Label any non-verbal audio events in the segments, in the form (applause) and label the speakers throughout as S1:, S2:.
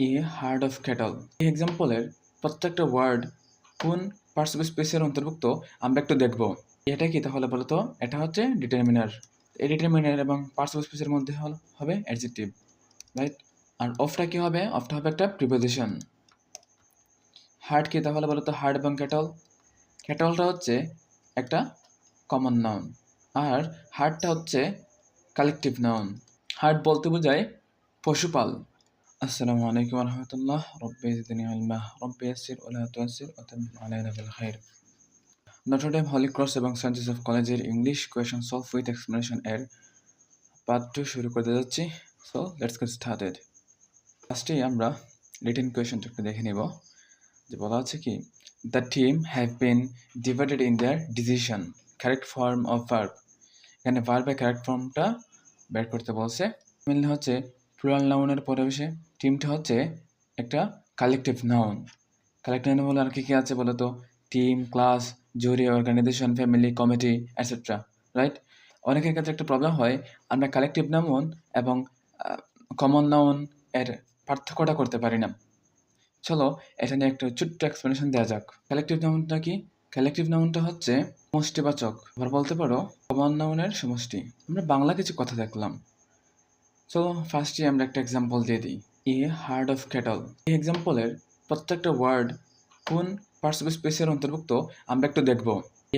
S1: A hard of cattle. এই এক্সাম্পলের প্রত্যেকটা word কোন পার্টস অফ স্পেসের অন্তর্ভুক্ত আমরা একটু দেখব। এটা কি তাহলে বলতো? এটা হচ্ছে ডিটারমিনার এই ডিটারমিনার এবং পার্টস অফ স্পেসের মধ্যে হবে অ্যাডজেক্টিভ রাইট আর অফটা কি হবে? অফটা হবে একটা প্রিপোজিশন হার্ড কি তাহলে বলতো? হার্ড এবং ক্যাটল ক্যাটলটা হচ্ছে একটা কমন নাউন আর হার্ডটা হচ্ছে কালেকটিভ নাউন হার্ড বলতে বোঝায় পশুপাল। আসসালামু আলাইকুম রহমতুল্লাহ রব্বি জিদনি আলমা। রব্বি ইয়াসির ওলা তুয়াসির ওতাম আলাইনা বিল খাইর। নটরডেম হলি ক্রস এবং সেন্ট জোসেফ কলেজের English question solve with explanation এর পার্ট টু শুরু করতে যাচ্ছি। সো লেটস গেট স্টার্টেড ফার্স্টেই আমরা রিটেন কোয়েশনটা একটু দেখে নিব। যে বলা আছে কি the team have been divided in their decision correct form of verb এখানে ভার্বের কারেক্ট ফর্মটা বের করতে বলছে। মেনলি হচ্ছে প্লুরাল নাউনের পরে বসে টিমটা হচ্ছে একটা কালেকটিভ নাউন কালেকটিভ নাউন বলে আর কি কী আছে বলো তো? Team class jury organisation family committee etcetera right অনেকের ক্ষেত্রে একটা প্রবলেম হয়, আমরা কালেকটিভ নাউন এবং কমন নাউন এর পার্থক্যটা করতে পারি না। চলো, এটা নিয়ে একটা ছোট্ট এক্সপ্লেনেশন দেওয়া যাক। কালেকটিভ নাউনটা কি? কালেকটিভ নাউনটা হচ্ছে সমষ্টিবাচক। আবার বলতে পারো কমন নাউনের সমষ্টি। আমরা বাংলা কিছু কথা দেখলাম। চলো ফার্স্টে আমরা একটা এক্সাম্পল দিয়ে দিই. এ হার্ড অফ ক্যাটল এই এক্সাম্পলের প্রত্যেকটা ওয়ার্ড কোন পার্টস অফ স্পেসের অন্তর্ভুক্ত আমরা একটু দেখব।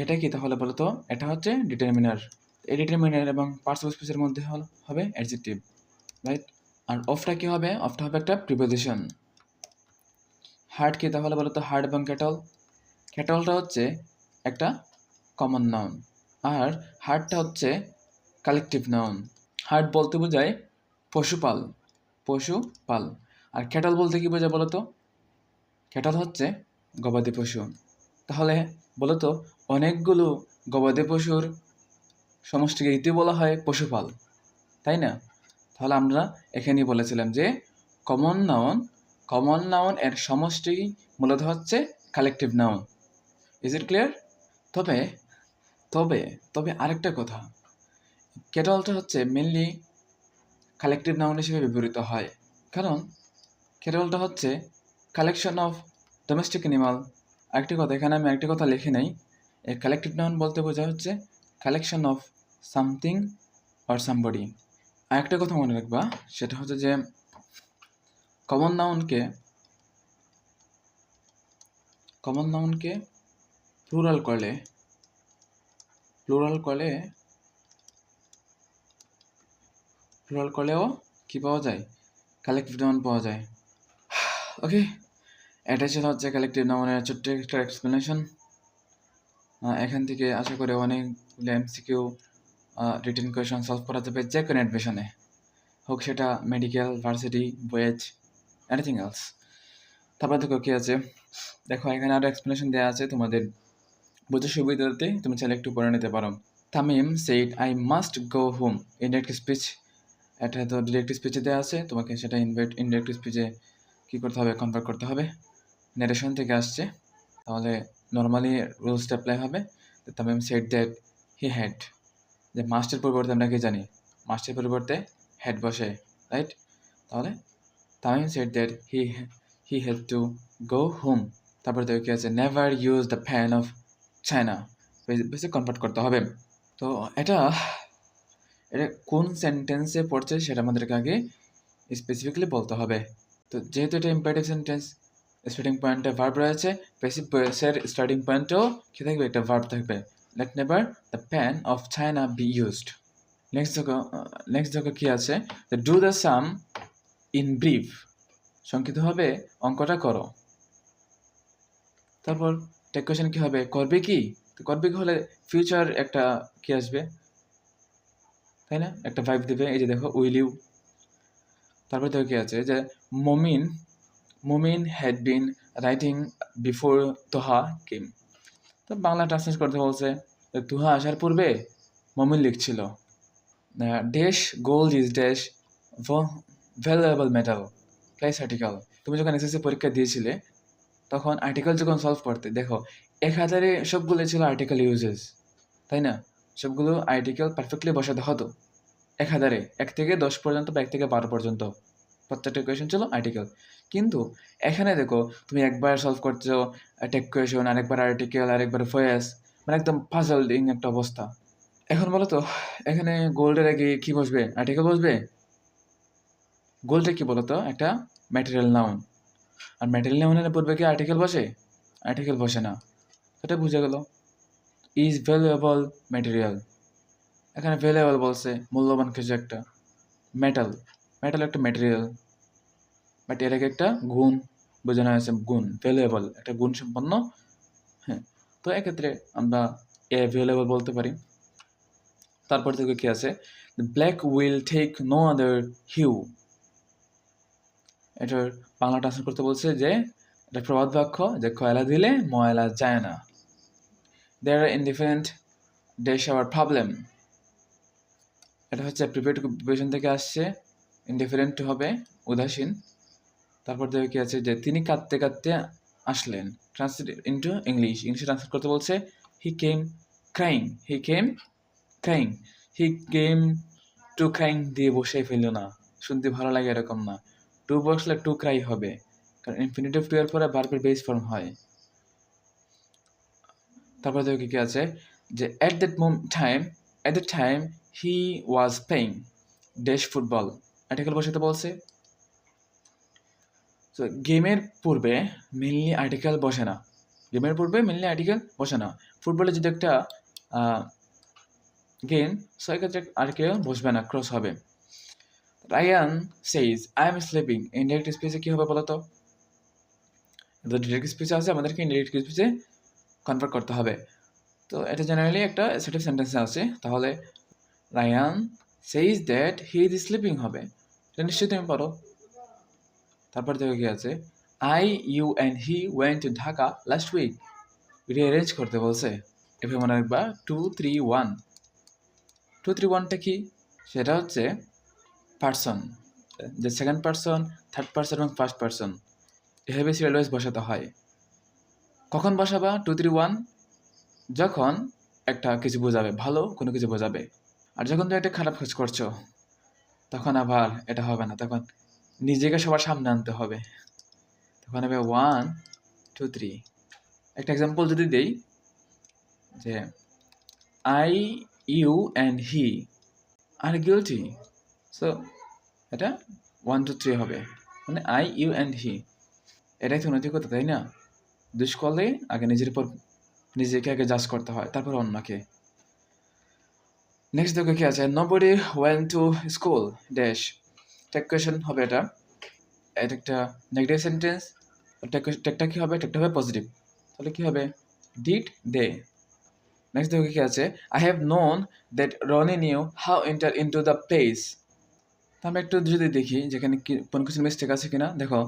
S1: এটা কি তাহলে বলতো? এটা হচ্ছে ডিটারমিনার এই ডিটারমিনার এবং পার্টস অফ স্পেসের মধ্যে হবে অ্যাডজেক্টিভ রাইট আর অফটা কি হবে? অফটা হবে একটা প্রিপোজিশন হার্ড কি তাহলে বলতো? হার্ড এবং ক্যাটল ক্যাটলটা হচ্ছে একটা কমন নাউন আর হার্ডটা হচ্ছে কালেকটিভ নাউন হার্ড বলতে বোঝায় পশুপাল পশুপাল আর ক্যাটল বলতে কি বোঝায় বলতো? ক্যাটল হচ্ছে গবাদি পশু। তাহলে বলতো অনেকগুলো গবাদি পশুর সমষ্টিকে ইতি বলা হয় পশুপাল তাই না? তাহলে আমরা এখানেই বলেছিলাম যে কমন নাউন কমন নাউন এর সমষ্টি মূলত হচ্ছে collective noun is it clear তবে তবে তবে আরেকটা কথা। ক্যাটলটা হচ্ছে মেনলি কালেকটিভ নাউন হিসেবে ব্যবহৃত হয়। কারণ ক্যাটলটা হচ্ছে কালেকশন অফ ডোমেস্টিক অ্যানিমাল আরেকটি কথা, এখানে আমি একটি কথা লিখে নেই। এই কালেকটিভ নাউন বলতে বোঝা হচ্ছে collection of something or somebody আরেকটা কথা মনে রাখবা, সেটা হচ্ছে যে কমন নাউনকে কমন নাউনকে প্লুরাল করলে প্লুরাল করলে প্লুরাল করলেও কি পাওয়া যায়? কালেক্টিভ নাউন পাওয়া যায়। (sighs) ওকে এটা ছিল হচ্ছে কালেকটিভ নাউনের ছোট্ট একটা এক্সপ্লেনেশন এখান থেকে আশা করি অনেকগুলো এমসিকিউ রিটেন কোয়েশন সলভ করা যাবে যে কোনো অ্যাডমিশনে হোক সেটা medical varsity boys anything else তারপর দেখো কী আছে? দেখো, এখানে আরও এক্সপ্লেনেশন দেওয়া আছে তোমাদের। বুঝে সুবিধাতে তুমি চাইলে একটু পড়ে নিতে পারো। Tamim said I must go home indirect speech এটা তো ডিরেক্ট স্পিচে দেওয়া আছে, তোমাকে সেটা ইনভাইট ইনডাইরেক্ট স্পিচে কী করতে হবে কনভার্ট করতে হবে। নারেশন থেকে আসছে, তাহলে নর্মালি রুলসটা অ্যাপ্লাই হবে। Tamim said that he had যে মাস্টের পরিবর্তে আমরা কি জানি? মাস্টের পরিবর্তে হেড বসে রাইট তাহলে Tamim said that he he had to go home তারপরে তো কি আছে? Never use the fan of China বেশি কনভার্ট করতে হবে। তো এটা এটা কোন সেন্টেন্সে পড়ছে সেটা আমাদেরকে আগে স্পেসিফিকলি বলতে হবে। তো যেহেতু এটা ইম্পারেটিভ সেন্টেন্স স্টার্টিং পয়েন্টে ভার্ব রয়েছে পেসিভ ভয়েসের স্টার্টিং পয়েন্টেও কী থাকবে? একটা ভার্ব থাকবে। Let never the pan of China be used next দেখো নেক্সট দেখো কী আছে? The do the sum in brief সংক্ষিপ্তভাবে অঙ্কটা করো। তারপর টেক কোয়েশন কী হবে? করবে কি? করবে কি হলে ফিউচার একটা কী আসবে? তাই না? একটা ভাইব দেবে, এই যে দেখো উইল ইউ তারপর দেখো কি আছে, যে Momin Momin had been writing before Toha came তো বাংলা ট্রান্সলেট করতে বলছে তুহা আসার পূর্বে Momin লিখছিল dash gold is dash valuable metal price article তুমি যখন এসএসসি পরীক্ষা দিয়েছিলে, তখন আর্টিকেল যখন সলভ করতে, দেখো, এক হাজারে সবগুলো ছিল আর্টিকেল ইউজেস তাই না? সবগুলো আর্টিকেল পারফেক্টলি বসাতে হতো। এক হাজারে এক থেকে দশ পর্যন্ত বা এক থেকে বারো পর্যন্ত প্রত্যেকটা কোয়েশন ছিল আর্টিকেল কিন্তু এখানে দেখো, তুমি একবার সলভ করছ একটা ইকুয়েশন আরেকবার আর্টিকেল আরেকবার ভয়েস মানে একদম পাজলডিং একটা অবস্থা। এখন বলো তো এখানে গোল্ডের আগে কি বসবে? আর্টিকেল বসবে? গোল্ডে কি বলো তো একটা ম্যাটেরিয়াল নাউন আর ম্যাটেরিয়াল নাউনের পূর্বে কি আর্টিকেল বসে? আর্টিকেল বসে না। সেটা বুঝে গেল। ইজ ভ্যালুয়েবল ম্যাটেরিয়াল এখানে ভ্যালুয়েবল বলছে মূল্যবান কিছু একটা। মেটাল মেটাল একটা ম্যাটেরিয়াল আগে একটা গুণ, বোঝানো হয়েছে গুণ ভ্যালুয়েবল একটা গুণ সম্পন্ন। হ্যাঁ তো এক্ষেত্রে আমরা এ ভ্যালুয়েবল বলতে পারি। তারপর থেকে কি আছে? Black will take no other hue এটার বাংলা ট্রান্সলেট করতে বলছে যে, এটা প্রবাদ বাক্য, যে কয়লা দিলে ময়লা যায় না। There are indifferent dash our problem এটা হচ্ছে প্রিপেয়ার টু প্রিপারেশন থেকে আসছে। ইনডিফারেন্ট হবে, উদাসীন। তারপর দেখে কি আছে যে, তিনি কাঁদতে কাঁদতে আসলেন। ট্রান্সলেট ইন্টু ইংলিশ ইংলিশে ট্রান্সলেট করতে বলছে he came crying he came crying he came to crying দিয়ে বসে ফেলল না। শুনতে ভালো লাগে এরকম না। টু বসলে টু ক্রাই হবে। কারণ ইনফিনিটিভ টু এর পরে বারবার বেস ফর্ম হয়। তারপরে দেখো কি আছে? যে at that time at that time he was playing dash football article বসাতে বলছে। তো গেমের পূর্বে মেনলি আর্টিকেল বসে না। গেমের পূর্বে মেনলি আর্টিকেল বসে না। ফুটবলে যদি একটা গেম সো এক্ষেত্রে আর্টিকেল বসবে না ক্রস হবে। Ryan says I am sleeping indirect স্পেসে কী হবে বলো তো ডিরেক্ট স্পিচে আছে, আমাদেরকে ইনডাইরেক্ট স্পিচে কনভার্ট করতে হবে। তো এটা জেনারেলি একটা সেট অফ সেন্টেন্সে আছে। তাহলে Ryan says that he is sleeping হবে। এটা নিশ্চয়ই তুমি পারো তারপর দেখো কি আছে। I you and he went to Dhaka last week rearrange করতে বলছে। এভাবে মনে রাখবা two three one two three ওয়ানটা কি? সেটা হচ্ছে পার্সন যে সেকেন্ড পার্সন থার্ড পার্সন এবং ফার্স্ট পার্সন এভাবে সিরিয়াল ওয়াইজ বসাতে হয়। কখন বসাবা? টু থ্রি ওয়ান যখন একটা কিছু বোঝাবে, ভালো কোনো কিছু বোঝাবে। আর যখন তুমি একটা খারাপ কাজ করছ, তখন আবার এটা হবে না, তখন নিজেকে সবার সামনে আনতে হবে। তখন হবে ওয়ান টু থ্রি একটা এক্সাম্পল যদি দেই, যে I you and he are guilty so এটা ওয়ান টু থ্রি হবে। মানে আই ইউ অ্যান্ড হি এটাই তো নৈতিকতা, তাই না? দুষ করলে আগে নিজের উপর নিজেকে আগে জাজ করতে হয়, তারপর অন্যকে। নেক্সট দেখো কি আছে? Nobody went to school dash tag question হবে এটা। এটা একটা নেগেটিভ সেন্টেন্স টেকটা কি হবে? টেকটা হবে পজিটিভ তাহলে কি হবে? ডিড দে নেক্সট দেখো কি আছে? I have known that Rony knew how enter into the place আমি একটু যদি দেখি, যেখানে কি, কোনো কিছু মিস্টেক আছে কিনা, দেখো।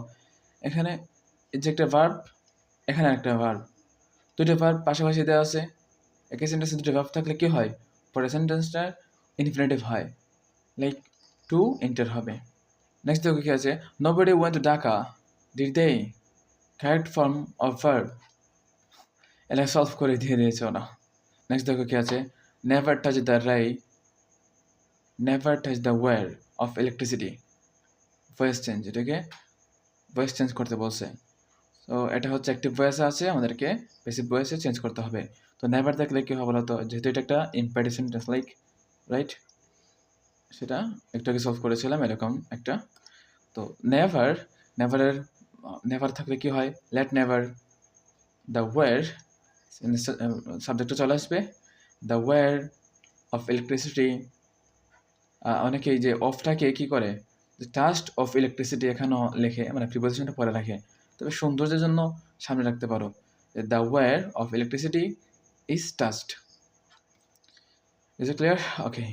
S1: এখানে যে একটা ভার্ব এখানে একটা ভার্ব দুটো ভার্ব পাশাপাশি দেওয়া আছে। একই সেন্টেন্সে দুটো ভার্ব থাকলে কি হয়? পরের সেন্টেন্সটার ইনফিনিটিভ হয় লাইক টু এন্টার হবে। নেক্সট দেখো কি আছে nobody went to Dhaka did they correct form of verb এটা সলভ করে দিয়ে দিয়েছে ওরা। নেক্সট দেখো কি আছে never touch the wire never touch the wire of electricity voice change এটাকে ভয়েস চেঞ্জ করতে বলছে। তো এটা হচ্ছে অ্যাক্টিভ ভয়েস আছে, আমাদেরকে বেসিক ভয়েসে চেঞ্জ করতে হবে। তো নেভার দেখলে কী হবে বলতো? যেহেতু এটা একটা ইম্প্যারেটিভ লাইক রাইট সেটা একটু আগে সলভ করেছিলাম, এরকম একটা। তো নেভার নেভারের নেভার থাকলে কি হয়? লেট নেভার দ্য ওয়ার সাবজেক্টটা চলে আসবে। দ্য ওয়ার অফ ইলেকট্রিসিটি অনেকেই যে অফটাকে কী করে? টাস্ট অফ ইলেকট্রিসিটি এখানেও লেখে মানে প্রিপোজিশনটা পরে রাখে। তবে সৌন্দর্যের জন্য সামনে রাখতে পারো। The wire of electricity is touched is it clear okay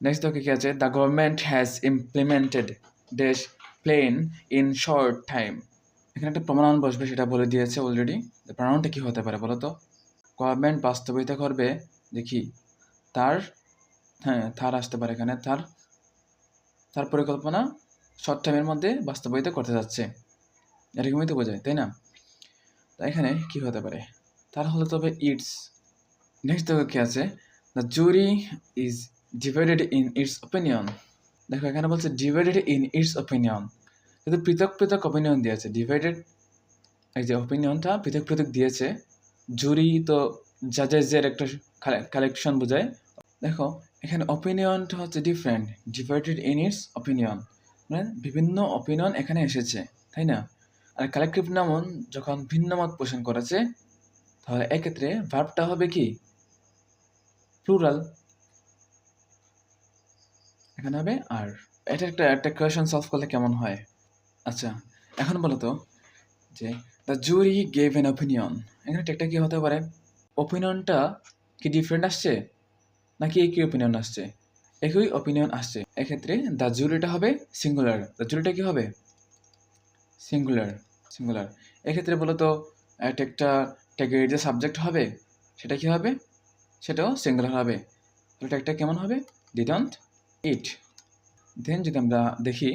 S1: next দেখো কি আছে? The government has implemented dash plan in short time এখানে একটা প্রমাণ বসবে, সেটা বলে দিয়েছে অলরেডি প্রমাণটা কী হতে পারে বলো তো? গভর্নমেন্ট বাস্তবায়িত করবে, দেখি। তার হ্যাঁ তার আসতে পারে এখানে। তার তার পরিকল্পনা শর্ট টাইমের মধ্যে বাস্তবায়িত করতে যাচ্ছে। এরকমই তো বোঝায়, তাই না? তা এখানে কি হতে পারে? তার হলো তবে ইটস। নেক্সট দেখো কি আছে? The jury is divided in its opinion দেখো, এখানে বলছে ডিভাইডেড ইন ইটস ওপিনিয়ন কিন্তু পৃথক পৃথক অপিনিয়ন দিয়েছে। ডিভাইডেড এই যে অপিনিয়নটা পৃথক পৃথক দিয়েছে। জুরি তো জাজেসের একটা কালেকশন বোঝায়। দেখো, এখানে অপিনিয়নটা হচ্ছে different divided in its opinion মানে বিভিন্ন অপিনিয়ন এখানে এসেছে, তাই না? আর কালেকটিভ নামন যখন ভিন্ন মত পোষণ করেছে, তাহলে এক্ষেত্রে ভার্বটা হবে কি? প্লুরাল এখানে হবে আর। এটা একটা একটা কোয়েশন সলভ করলে কেমন হয়? আচ্ছা এখন বলো তো, যে the jury gave an opinion এখানে একটা কি হতে পারে? অপিনিয়নটা কি ডিফারেন্ট আসছে? নাকি একই অপিনিয়ন আসছে? একই অপিনিয়ন আসছে। এক্ষেত্রে দ্য জুরিটা হবে সিঙ্গুলার দ্য জুরিটা কি হবে? সিঙ্গুলার সিঙ্গুলার এক্ষেত্রে বলো তো এটা একটা ট্যাগের যে সাবজেক্ট হবে, সেটা কি হবে? সেটাও সিঙ্গুলার হবে। তাহলে একটা কেমন হবে? ডিডন্ট ইট দেন যদি আমরা দেখি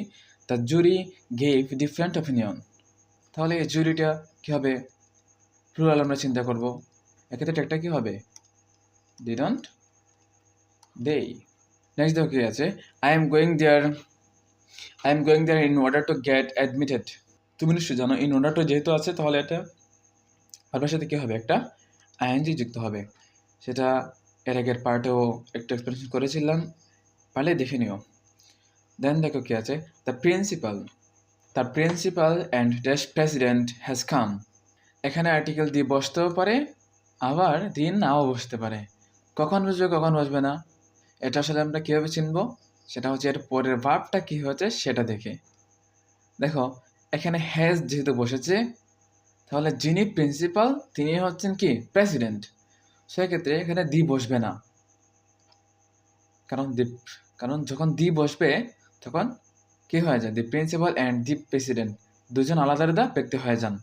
S1: the jury gave different opinion তাহলে এই জুরিটা কী হবে? প্লুরাল আমরা চিন্তা করব। এক্ষেত্রে একটা কী হবে? ডিডন্ট দেই নেক্সট দেখো কী আছে। I am going there I am going there in order to get admitted তুমি নিশ্চয়ই জানো এই অর্ডার টু যেহেতু আছে, তাহলে এটা ভার্বের সাথে কী হবে? একটা আইএনজি যুক্ত হবে। সেটা এর আগের পার্টেও একটু এক্সপ্লেনেশন করেছিলাম, পারলে দেখে নিও। দেন দেখো কি আছে the principal the principal and dash president has come এখানে আর্টিকেল দিয়ে বসতেও পারে, আবার দিন নাও বসতে পারে। কখন বসবে কখন বসবে না? এটা আসলে আমরা কীভাবে চিনব? সেটা হচ্ছে এর পরের ভাবটা কী হচ্ছে সেটা দেখে। দেখো এখানে হ্যাজ যেহেতু বসেছে, তাহলে যিনি প্রিন্সিপাল তিনি হচ্ছেন কি? প্রেসিডেন্ট সেক্ষেত্রে এখানে দি বসবে না। কারণ দি, কারণ যখন দি বসবে, তখন কি হয়ে যায়? The principal and the president দুজন আলাদা আলাদা ব্যক্তি হয়ে যান।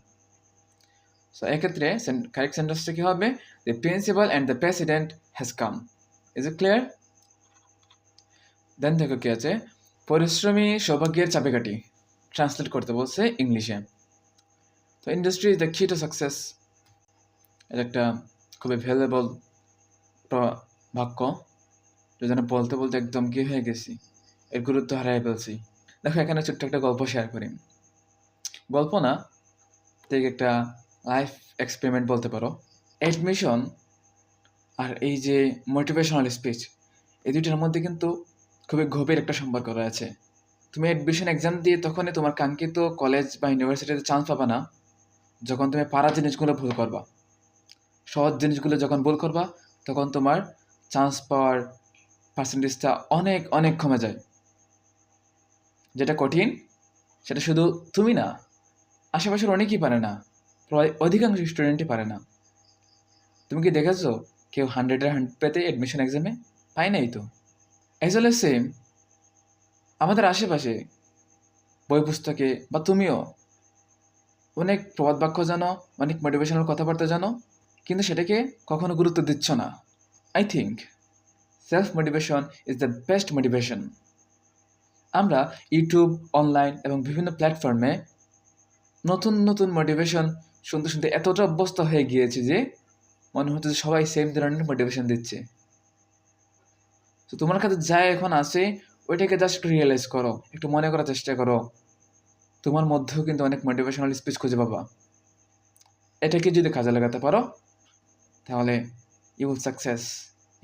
S1: সো এক্ষেত্রে কারেক্ট সেন্টেন্সটা কী হবে? The principal and the president has come is it clear then দেখো কি আছে। পরিশ্রমী, সৌভাগ্যের চাবিকাঠি। ট্রান্সলেট করতে বলছে ইংলিশে। তো industry is the key to success এটা একটা খুবই ভ্যালুয়েবল বাক্য। যেন বলতে বলতে একদম কি হয়ে গেছি। এর গুরুত্ব হারাই ফেলছি। দেখো, এখানে ছোট্ট একটা গল্প শেয়ার করি। গল্প না, ঠিক একটা লাইফ এক্সপেরিমেন্ট বলতে পারো। অ্যাডমিশন আর এই যে মোটিভেশনাল স্পিচ এই দুইটার মধ্যে কিন্তু খুবই গভীর একটা সম্পর্ক রয়েছে। তুমি অ্যাডমিশন এক্সাম দিয়ে তখনই তোমার কাঙ্ক্ষিত কলেজ বা ইউনিভার্সিটিতে চান্স পাবা না, যখন তুমি পারা জিনিসগুলো ভুল করবা। সহজ জিনিসগুলো যখন ভুল করবা, তখন তোমার চান্স পাওয়ার পার্সেন্টেজটা অনেক অনেক কমে যায়। যেটা কঠিন, সেটা শুধু তুমি না, আশেপাশের অনেকেই পারে না, প্রায় অধিকাংশ স্টুডেন্টই পারে না। তুমি কি দেখেছ, কেউ হান্ড্রেডের হান্ড্রেড পেতে অ্যাডমিশন এক্সামে পায় নাই তো। অ্যাজ ওয়েল সেম আমাদের আশেপাশে বই পুস্তকে বা তুমিও অনেক প্রবাদ বাক্য জানো, অনেক মোটিভেশনাল কথাবার্তা জানো, কিন্তু সেটাকে কখনো গুরুত্ব দিচ্ছ না। I think self motivation is the best motivation আমরা ইউটিউব অনলাইন এবং বিভিন্ন প্ল্যাটফর্মে নতুন নতুন মোটিভেশন শুনতে শুনতে এতটা অভ্যস্ত হয়ে গিয়েছে যে মনে হচ্ছে যে সবাই সেম ধরনের মোটিভেশন দিচ্ছে। তো তোমার কাছে যা এখন আছে ওইটাকে জাস্ট রিয়েলাইজ করো, একটু মনে করার চেষ্টা করো। তোমার মধ্যেও কিন্তু অনেক মোটিভেশনাল স্পিচ খুঁজে পাবা। এটাকে যদি কাজে লাগাতে পারো, তাহলে you will success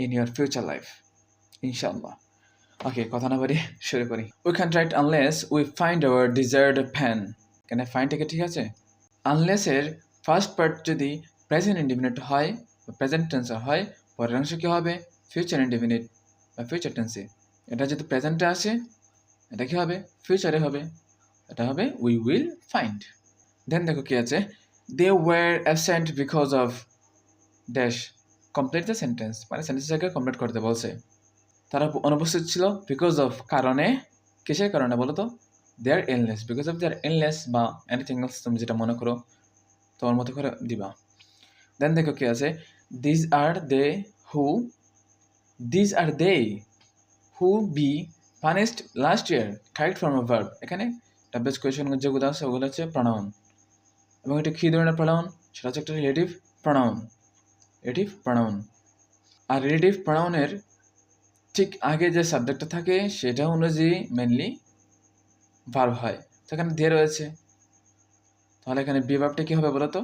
S1: in your future life ইনশাল্লাহ ওকে কথা না বাড়ি শুরু করি। We can write unless we find our desired fan কেন ফাইনটাকে ঠিক আছে? আনলেসের ফার্স্ট পার্ট যদি প্রেজেন্ট ইন্ডিফিনিট হয় প্রেজেন্ট টেন্সার হয়, পরের অংশ কী হবে? ফিউচার ইন্ডিফিনিট বা ফিউচার টেন্সে এটা যেহেতু প্রেজেন্টে আসে, এটা কী হবে? ফিউচারে হবে। এটা হবে উই উইল ফাইন্ড দেন দেখো কী আছে? They were absent because of dash complete the sentence মানে সেন্টেন্সটাকে কমপ্লিট করতে বলছে। তারা অনুপস্থিত ছিল বিকজ অফ কারণে। কিসের কারণে বলো তো? They R এলনেস because of their এলনেস বা এনিথিং এলস তুমি যেটা মনে করো, তোমার মতো করে দিবা। দেন দেখো কি আছে? These are they who these are they who be punished last year correct form of verb এখানে ডাব্লিউএস কোয়েশন যেগুলো আছে, ওগুলো হচ্ছে প্রনাউন এবং এটা কী ধরনের প্রনাউন সেটা হচ্ছে একটা রিলেটিভ প্রনাউন রিলেটিভ প্রণাউন আর রিলেটিভ প্রনাউনের ঠিক আগে যে সাবজেক্টটা থাকে, সেটা অনুযায়ী মেনলি ভার্ব হয়। সেখানে দিয়ে রয়েছে। তাহলে এখানে বি ভার্বটা কী হবে বলো তো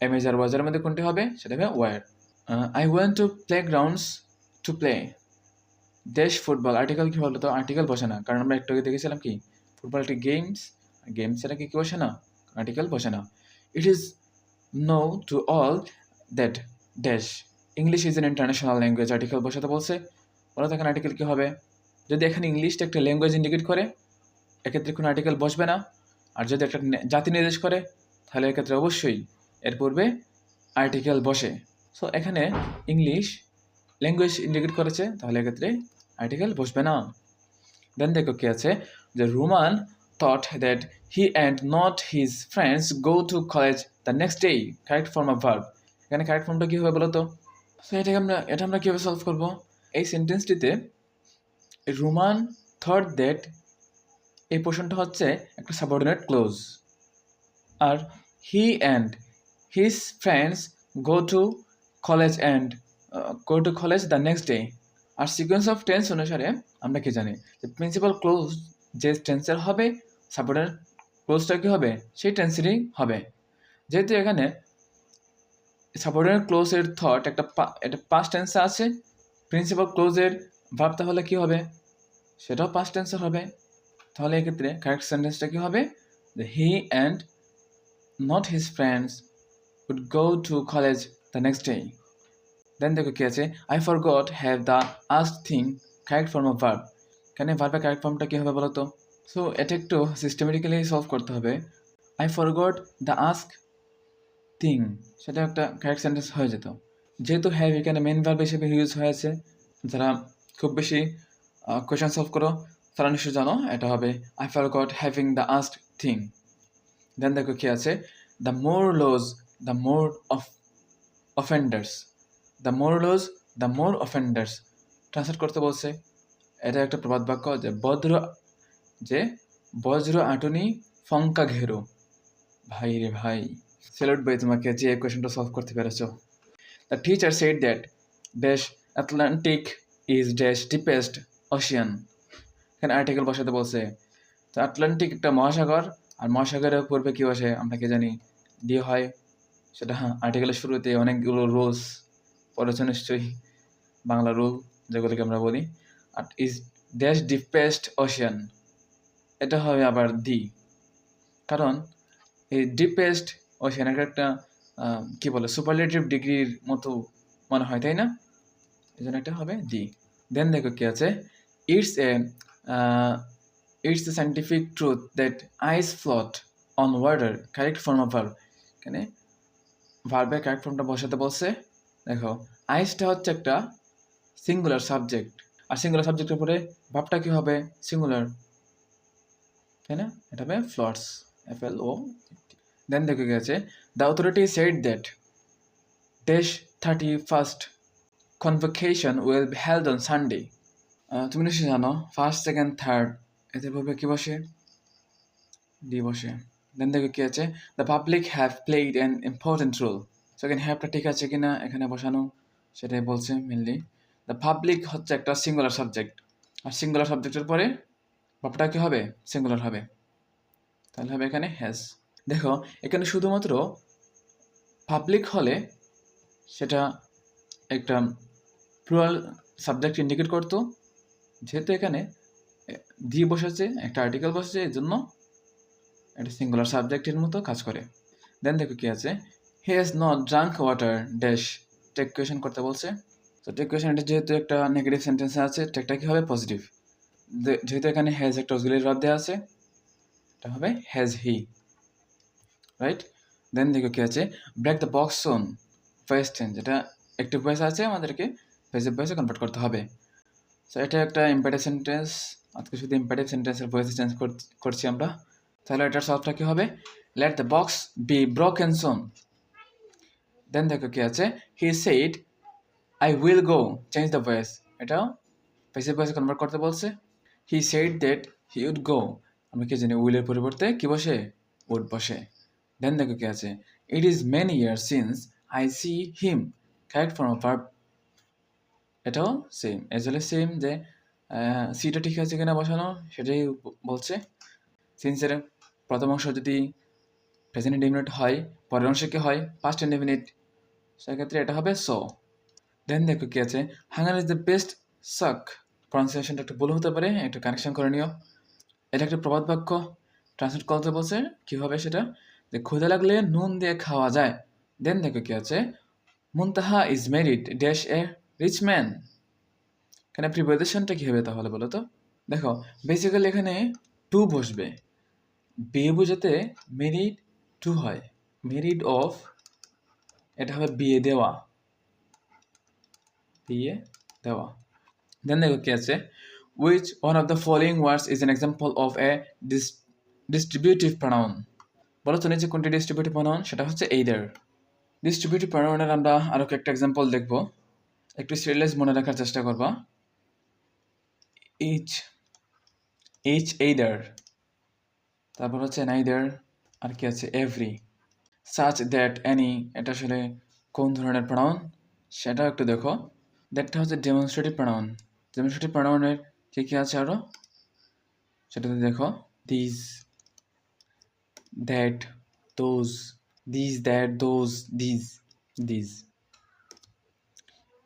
S1: এমএজ আর ওয়াজের মধ্যে কোনটি হবে? সেটা হবে where I went to play grounds to play dash football article কী বলতো? আর্টিকেল বসে না। কারণ আমরা একটু আগে দেখেছিলাম কি? ফুটবল একটি গেমস গেমস এটা কি বসে না? আর্টিকেল বসে না। It is known to all that dash English is an international language article বসাতে বলছে। বলো তো এখানে আর্টিকেল কী হবে? যদি এখানে ইংলিশটা একটা ল্যাঙ্গুয়েজ ইন্ডিকেট করে, এক্ষেত্রে কোনো আর্টিকেল বসবে না। আর যদি একটা জাতি নির্দেশ করে, তাহলে এক্ষেত্রে অবশ্যই এর পূর্বে আর্টিকেল বসে। সো এখানে ইংলিশ ল্যাঙ্গুয়েজ ইন্ডিকেট করেছে, তাহলে এক্ষেত্রে আর্টিকেল বসবে না। দেন দেখো কি আছে? যে Roman thought that he and not his friends go to college the next day correct form of verb এখানে কারেক্ট ফর্মটা কী হবে বলো তো সো এটাকে আমরা, এটা আমরা কীভাবে সলভ করব? এই সেন্টেন্সটিতে রোমান থট দ্যাট এই পোর্শনটা হচ্ছে একটা subordinate clause R he and his friends go to college and go to college the next day R sequence of tense অনুসারে আমরা কি জানি? যে প্রিন্সিপাল ক্লোজ যে টেন্সের হবে সাবঅর্ডিনেট ক্লোজটা কি হবে? সেই টেন্সেরই হবে। যেহেতু এখানে সাবঅর্ডিনেট ক্লোজের থট একটা পা- এটা পাস্ট টেন্সে আছে প্রিন্সিপাল ক্লোজের ভাব তাহলে কী হবে? সেটাও পাস্ট টেন্সের হবে। তাহলে এক্ষেত্রে কারেক্ট সেন্টেন্সটা কী হবে? যে he and not his friends would go to college the next day then দেখো কি আছে? I forgot have the asked thing correct form of verb এখানে ভার্বের কারেক্ট ফর্মটা কী হবে বলো তো সো এটা একটু সিস্টেমেটিক্যালি সলভ করতে হবে। I forgot the asked thing সেটা একটা কারেক্ট সেন্টেন্স হয়ে যেত। যেহেতু হ্যাভ এখানে মেন ভার্ব হিসেবে ইউজ হয়েছে যারা খুব বেশি কোয়েশন সলভ করো, তারা নিশ্চয় জানো, এটা হবে I forgot having the asked thing then দেখো কি আছে? The more laws the more of offenders the more laws the more offenders translate করতে বলছে। এটা একটা প্রবাদ বাক্য যে বজ্র যে বজ্র আটনি ফঙ্কা ঘেরো। ভাই রে ভাই সেলুট ভাই তোমাকে যে কোয়েশনটা সলভ করতে পেরেছ। The teacher said that dash Atlantic is dash deepest ocean এখানে আর্টিকেল বসাতে বলছে তো আটলান্টিক একটা মহাসাগর, আর মহাসাগরের পূর্বে কী বসে আমরা কি জানি? দিয়ে হয়। সেটা হ্যাঁ আর্টিকেলের শুরুতে অনেকগুলো রুলস পড়েছে নিশ্চয়ই বাংলা রুল যেগুলোকে আমরা বলি। আর ইজ ড্যাশ ডিপেস্ট ওশিয়ান এটা হবে আবার দি কারণ এই ডিপেস্ট ওশিয়ান একটা আহ, কি বলে সুপারলেটিভ ডিগ্রির মতো মনে হয় তাই না? এই জন্য এটা হবে দি দেন দেখো কি আছে it's a it's a scientific truth that ice float on water correct form of verb এখানে ভার্বের কারেক্ট ফর্মটা বসাতে বলছে। দেখো, আইসটা হচ্ছে একটা সিঙ্গুলার সাবজেক্ট আর সিঙ্গুলার সাবজেক্টের পরে ভাবটা কি হবে? সিঙ্গুলার তাই না? এটা হবে ফ্লটস এফ এল ও দেন দেখে গেছে the authority said that dash thirty first convocation will be held on Sunday তুমি নিশ্চয়ই জানো ফার্স্ট সেকেন্ড থার্ড এদের ভাবে কি বসে? ডি বসে। দেন দেখো কি আছে the public have played an important role সেখানে হ্যাপটা ঠিক আছে কিনা এখানে বসানো সেটাই বলছে মেনলি দ্য পাবলিক হচ্ছে একটা সিঙ্গুলার সাবজেক্ট আর সিঙ্গুলার সাবজেক্টের পরে ভাবটা কি হবে? সিঙ্গুলার হবে। তাহলে হবে এখানে হ্যাজ দেখো এখানে শুধুমাত্র পাবলিক হলে সেটা একটা প্লুরাল সাবজেক্ট ইন্ডিকেট করতো। যেহেতু এখানে এ, দি বসেছে একটা আর্টিকেল বসেছে এর জন্য এটা সিঙ্গুলার সাবজেক্টের মতো কাজ করে। দেন দেখো কি আছে। He has not drunk water dash tag question করতে বলছে। তো টেক কোয়েশন এটা যেহেতু একটা নেগেটিভ সেন্টেন্স আছে টেকটা কি হবে পজিটিভ যেহেতু এখানে হ্যাজ একটা অক্সিলারি ভাব দেওয়া আছে, এটা হবে হ্যাজ হি রাইট দেন দেখো কি আছে break the box on voice change এটা একটি ভয়েস আছে আমাদেরকে ভয়েসে ভয়েসে কনভার্ট করতে হবে। সো এটা একটা ইম্পারেটিভ সেন্টেন্স আজকে শুধু ইম্পারেটিভ সেন্টেন্সের ভয়েসে চেঞ্জ করছি আমরা। তাহলে এটার সলভটা কি হবে? Let the box be broken soon then দেখো কি আছে? He said I will go change the voice এটাও পেসিভ ভয়েসে কনভার্ট করতে বলছে। He said that he would go আমরা কি জানি, উইলের পরিবর্তে কি বসে? উড বসে। দেন দেখো কি আছে? It is many year since I see him correct form of verb এটাও সেম এজ ওয়েল সেম যে সিটা ঠিক আছে কিনা বসানো, সেটাই বলছে। সিন্সের প্রথম অংশ যদি প্রেজেন্ট ইন্ডিফিনিট হয়, পরের অংশে কি হয়? পাস্ট ইন্ডিফিনিট সেক্ষেত্রে এটা হবে সো দেন দেখো কি আছে? Hunger is the best sauce প্রনাউন্সিয়েশনটা একটু ভুল হতে পারে, একটু কানেকশন করে নিও। এটা একটা প্রবাদ বাক্য। ট্রান্সলেট করতে বলছে, কী হবে সেটা? যে ক্ষুদে লাগলে নুন দিয়ে খাওয়া যায়। দেন দেখো কি আছে? Muntaha is married dash a rich man এখানে প্রিপোজিশনটা কী হবে তাহলে বলো তো? দেখো বেসিক্যালি এখানে টু বসবে। বিয়ে বোঝাতে মেরিড টু হয়। মেরিড অফ এটা হবে বিয়ে দেওয়া। বিয়ে দেওয়া। দেন দেখো কি আছে। Which one of the following words is an example of a distributive pronoun বলো তো নিচে কোনটি ডিস্ট্রিবিউটিভ প্রনাউন সেটা হচ্ছে এইদার ডিস্ট্রিবিউটিভ প্রনাউনের আমরা আরও কয়েকটা এক্সাম্পল দেখব। একটু সিরিয়াস মনে রাখার চেষ্টা করবা। ইচ এইচ এইদার তারপর হচ্ছে নাইদার আর কি আছে? এভরি সাচ দ্যাট অ্যানি এটা আসলে কোন ধরনের প্রনাউন সেটাও একটু দেখো। দ্যাটটা হচ্ছে ডেমনস্ট্রেটিভ প্রনাউন ডেমনস্ট্রেটিভ প্রনাউনের কী কী আছে আরও সেটাতে দেখো this that those this that those this this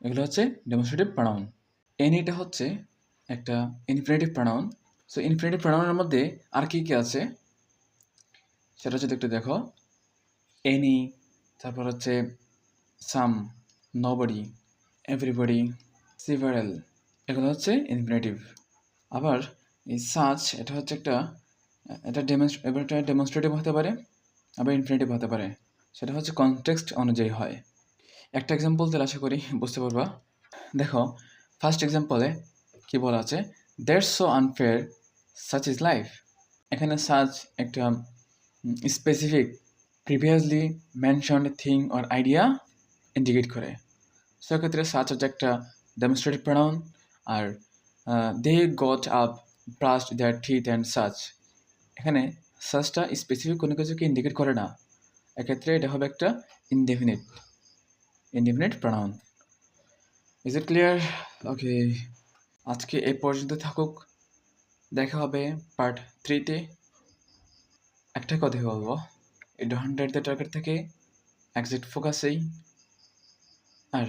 S1: এগুলো হচ্ছে ডেমনস্ট্রেটিভ প্রনাউন এনিটা হচ্ছে একটা ইনফিনিটিভ প্রনাউন সো ইনফিনিটিভ প্রনাউনের মধ্যে আর কী কী আছে? সেটা যদি একটু দেখো। এনি তারপর হচ্ছে সাম নবডি এভরিবডি সিভারেল এগুলো হচ্ছে ইনফিনিটিভ আবার এই সাচ এটা হচ্ছে একটা, এটা এবার ডেমনস্ট্রেটিভ হতে পারে, আবার ইনফিনিটিভ হতে পারে। সেটা হচ্ছে কনটেক্সট অনুযায়ী হয়। একটা এক্সাম্পল দিলে আশা করি বুঝতে পারবা। দেখো ফার্স্ট এক্সাম্পলে কি বলা আছে? That's so unfair such is life এখানে সাচ একটা specific previously mentioned thing or idea indicate করে সেক্ষেত্রে সাচ হচ্ছে একটা demonstrative pronoun R they got up brushed their teeth and such এখানে সাচটা স্পেসিফিক কোনো কিছুকে ইন্ডিকেট করে না। এক্ষেত্রে এটা হবে একটা indefinite indefinite pronoun is it clear okay আজকে এ পর্যন্ত থাকুক। দেখা হবে পার্ট থ্রিতে একটা কথা বলব। এই হান্ড্রেড দ্য টার্গেট থেকে একজ্যাক্ট ফোকাসেই আর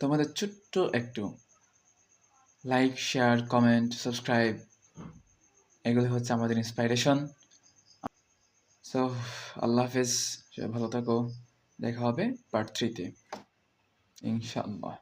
S1: তোমাদের ছোট্ট একটু লাইক শেয়ার কমেন্ট সাবস্ক্রাইব এগুলো হচ্ছে আমাদের ইন্সপাইরেশন সো আল্লাহ হাফেজ ভালো থাকো। দেখা হবে পার্ট থ্রিতে ইনশাআল্লাহ।